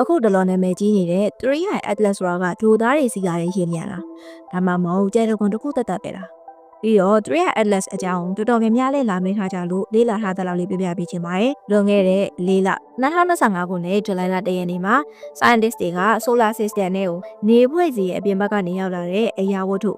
အခုတလောနာမည်ကြီးနေတဲ့ 3i Atlas ဆိုတာကဒိုသားတွေစီကလည်းရင်းမြန်လာဒါမှမဟုတ်ကျဲတကွန်တစ်ခုတက်တက်ပဲလား ပြီးတော့ 3i Atlas အကြောင်းတော်တော်များများလေးလာမေးထားကြလို့လေးလာထားတဲ့လောက်လေးပြပြပေးချင်ပါတယ်လွန်ခဲ့တဲ့လေးလ2025ခုနှစ်ဇူလိုင်လ1ရက်နေ့မှာ scientist တွေက solar system နဲ့ကိုနေဖွဲ့စီရဲ့အပြင်ဘက်ကနေရောက်လာတဲ့အရာဝတ္ထု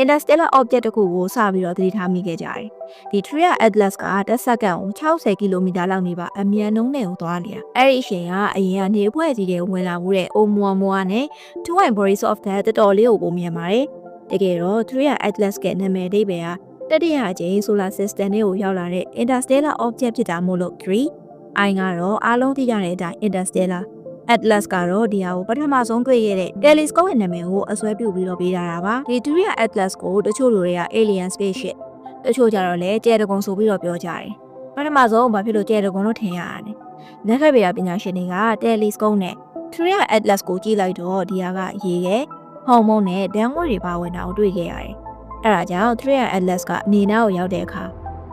interstellar object တစ်ခုကိုစပြီးတော့သတိထားမိခဲ့ကြတယ်ဒီ 3i Atlas ကတစ်စက္ကန့်ကို60ကီလိုမီတာလောက်နေပါအမြန်နှုန်းနဲ့ကိုသွားနေတာအဲ့ဒီအချိန်ကအရင်ကနေဖွဲ့စီတွေဝင်လာမှုတဲ့ Oumuamua နဲ့ Two Bodies of the တော်တော်လေးကိုပုံမြင်ပါတယ် တကယ်တော့ 3i Atlas ကနာမည်အဓိပ္ပာယ်ကတတိယအကြိမ် solar system နဲ့ကိုရောက်လာတဲ့ interstellar object ဖြစ်တာမို့လို့ Greek I ကတော့အားလုံးသိကြတဲ့အတိုင်း interstellar Atlas ကတော့ဒီဟာကိုပထမဆုံးတွေ့ခဲ့တဲ့ telescope ရဲ့နာမည်ကိုအစွဲပြုပြီးတော့ပေးထားတာပါဒီ Turia Atlas ကိုတချို့လူတွေက alien spaceship တချို့ကြတော့လည်းကျဲတကုံဆိုပြီးတော့ပြောကြတယ်ပထမဆုံးဘာဖြစ်လို့ကျဲတကုံလို့ထင်ရတာလဲလက်ခက်ပေရပညာရှင်တွေက telescope နဲ့ Turia Atlas ကိုကြည့်လိုက်တော့ဒီဟာကရေရဲ့ ဟော်မုန်းနဲ့ဓာတ်ငွေ့တွေပါဝင်တာကိုတွေ့ခဲ့ရတယ်အဲဒါကြောင့် Turia Atlas ကအနေနာကိုရောက်တဲ့အခါ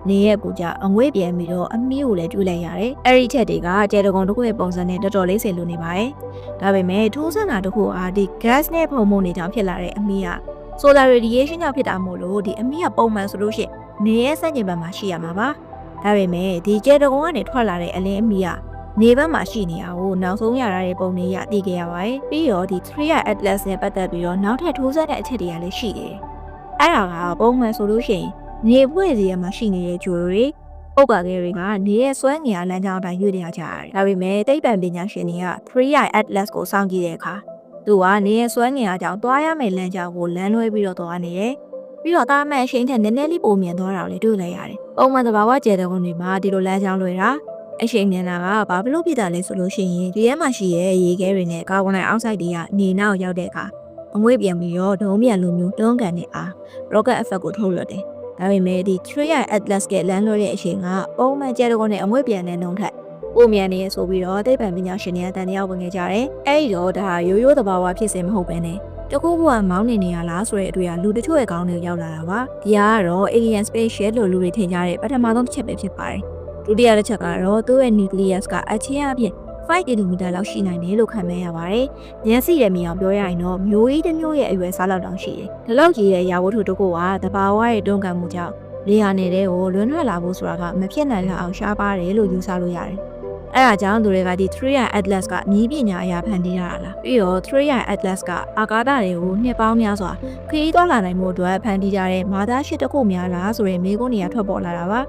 နေရဲ့ပူကြအငွေ့ပြန်ပြီးတော့အမီးကိုလည်းတွေ့လိုက်ရတယ်။အဲ့ဒီထက်တွေကကျဲတကုံတစ်ခုရဲ့ပုံစံနဲ့တော်တော်လေးဆင်လို့နေပါတယ်။ဒါပေမဲ့ထိုးစံတာတစ်ခုအားဒီ gas နဲ့ဖုံမုံနေကြောင်ဖြစ်လာတဲ့အမီးက solar radiation ကြောင့်ဖြစ်တာမို့လို့ဒီအမီးကပုံမှန်ဆိုလို့ရှိရင်နေရဲ့စံချိန်ဘက်မှာရှိရမှာပါ။ဒါပေမဲ့ဒီကျဲတကုံကနေထွက်လာတဲ့အလင်းအမီးက နေဘက်မှာရှိနေတာကိုနောက်ဆုံးရတာတဲ့ပုံလေးရသိခဲ့ရပါတယ်။ပြီးတော့ဒီ 3i Atlas နဲ့ပတ်သက်ပြီးတော့နောက်ထပ်ထိုးစံတဲ့အချက်တွေကလည်းရှိတယ်။အဲ့ဒါကပုံမှန်ဆိုလို့ရှိရင်နေဖွဲ့စီရမှာရှိနေတဲ့ဂျူတွေပုတ်ပါကလေးတွေကနေရဲ့ဆွဲငင်ရလမ်းကြောင်းအတိုင်းရွေ့နေရကြရတယ်။ဒါပေမဲ့တိတ်ပံပညာရှင်တွေက 3i Atlas ကိုစောင့်ကြည့်တဲ့အခါသူကနေရဲ့ဆွဲငင်ရကြောင်းသွားရမယ့်လမ်းကြောင်းကိုလမ်းလွဲပြီးတော့သွားနေတယ်။ပြီးတော့တာမန်အချိန်ထက်နည်းနည်းလေးပုံမြင်သွားတာကိုလည်းတွေ့လိုက်ရတယ်။ပုံမှန်သဘာဝကျဲတဲ့ကုန်တွေမှာဒီလိုလမ်းကြောင်းလွဲတာ အချိန်မြန်တာကဘာဖြစ်လို့ဖြစ်တာလဲဆိုလို့ရှိရင်ဒီထဲမှာရှိရဲ့ရေခဲတွေနဲ့ကာဗွန်ဒိုင်အောက်ဆိုက်တွေကနေနောက်ရောက်တဲ့အခါအငွေ့ပြန်ပြီးတော့ဒုံးပြန်လိုမျိုးတွန်းကန်နေအား rocket effect ကိုထုတ်လွှတ်တယ်။ဒါပေမဲ့ဒီ 3i Atlas ကလမ်းလွှဲတဲ့အချိန်ကပုံမှန်ကျဲတကုန်းနဲ့အငွေ့ပြန်တဲ့နှုန်းထက်ပုံမြန်နေဆိုပြီးတော့သိပ္ပံပညာရှင်တွေကတန်တရားဝင်ခဲ့ကြတယ်။အဲဒီတော့ဒါရိုးရိုးသဘာဝဖြစ်စေမဟုတ်ပဲနဲ့တကူကမောင်းနေနေရလားဆိုတဲ့အတွေ့အလူတချို့ရဲ့ခေါင်းတွေရောက်လာတာပါ။ဒီကတော့ alien spaceship လို့လူတွေထင်ကြတဲ့ပထမဆုံးတစ်ချက်ပဲဖြစ်ပါတယ်။ ဒုတိယတစ်ချက်ကတော့သူ့ရဲ့ nucleus ကအချင်းအပြင်5ကီလိုမီတာလောက်ရှိနိုင်တယ်လို့ခန့်မှန်းရပါတယ်။ဉာဏ်စီတဲ့မြေအောင်ပြောရရင်တော့မျိုးကြီးတစ်မျိုးရဲ့အရွယ်စားလောက်တောင်ရှိတယ်။ဒီလောက်ကြီးရဲ့ရာဝတ္ထုတစ်ခုကတဘာဝရဲ့တွန်းကန်မှုကြောင့်လေယာနေတဲ့ကိုလွန်းထွက်လာဖို့ဆိုတာကမဖြစ်နိုင်လောက်အောင်ရှားပါတယ်လို့ယူဆလို့ရတယ်။အဲဒါကြောင့်သူတွေကဒီ 3i Atlas ကမြည်ပညာအရာဖန်တီးရတာလားပြီးတော့ 3i Atlas ကအာကာသတွေကိုနှစ်ပေါင်းများစွာခရီးသွားလာနိုင်မှုအတွက်ဖန်တီးကြတဲ့မာသားရှိတစ်ခုများလားဆိုရင်မိကုန်းတွေကထွက်ပေါ်လာတာပါ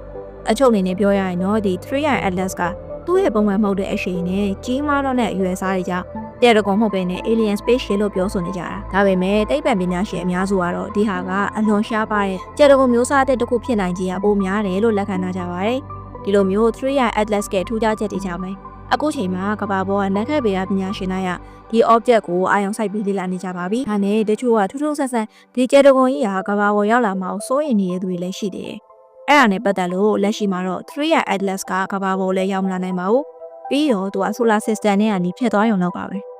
အချုပ်အနေနဲ့ပြောရရင်တော့ဒီ 3i Atlas ကသူ့ရဲ့ပုံမှန်မဟုတ်တဲ့အရှိန်နဲ့ကြီးမားတော့တဲ့အရွယ်စားတွေကြောင့်တဲ့ရကုံမဟုတ်ပဲနဲ့ alien spaceship လို့ပြောဆိုနေကြတာဒါပေမဲ့တိတ်ပံပညာရှင်အများစုကတော့ဒီဟာကအလွန်ရှားပါတဲ့ကျက်တကုံမျိုးစားတဲ့တစ်ခုဖြစ်နိုင်ခြင်းကပိုများတယ်လို့လက်ခံထားကြပါတယ်ဒီလိုမျိုး 3i Atlas ကထူးခြားချက်တွေကြောင့်ပဲအခုချိန်မှာကဘာပေါ်ကနက်ခက်ပေကပညာရှင်တွေကဒီ object ကိုအာရုံစိုက်ပြီးလေ့လာနေကြပါပြီ။ဒါနဲ့တချို့ကထူးထူးဆန်းဆန်းဒီကျဲတကုံကြီးဟာကဘာပေါ်ရောက်လာမှစိုးရင်နေတဲ့သူတွေလည်းရှိတယ်။ အဲ့ဒါနဲ့ပတ်သက်လို့လက်ရှိမှာတော့ 3i Atlas ကကဘာပေါ်လည်းရောက်မလာနိုင်ပါဘူး။ပြီးတော့သူက solar system နဲ့ကနေဖြစ်သွားရုံတော့ပါပဲ။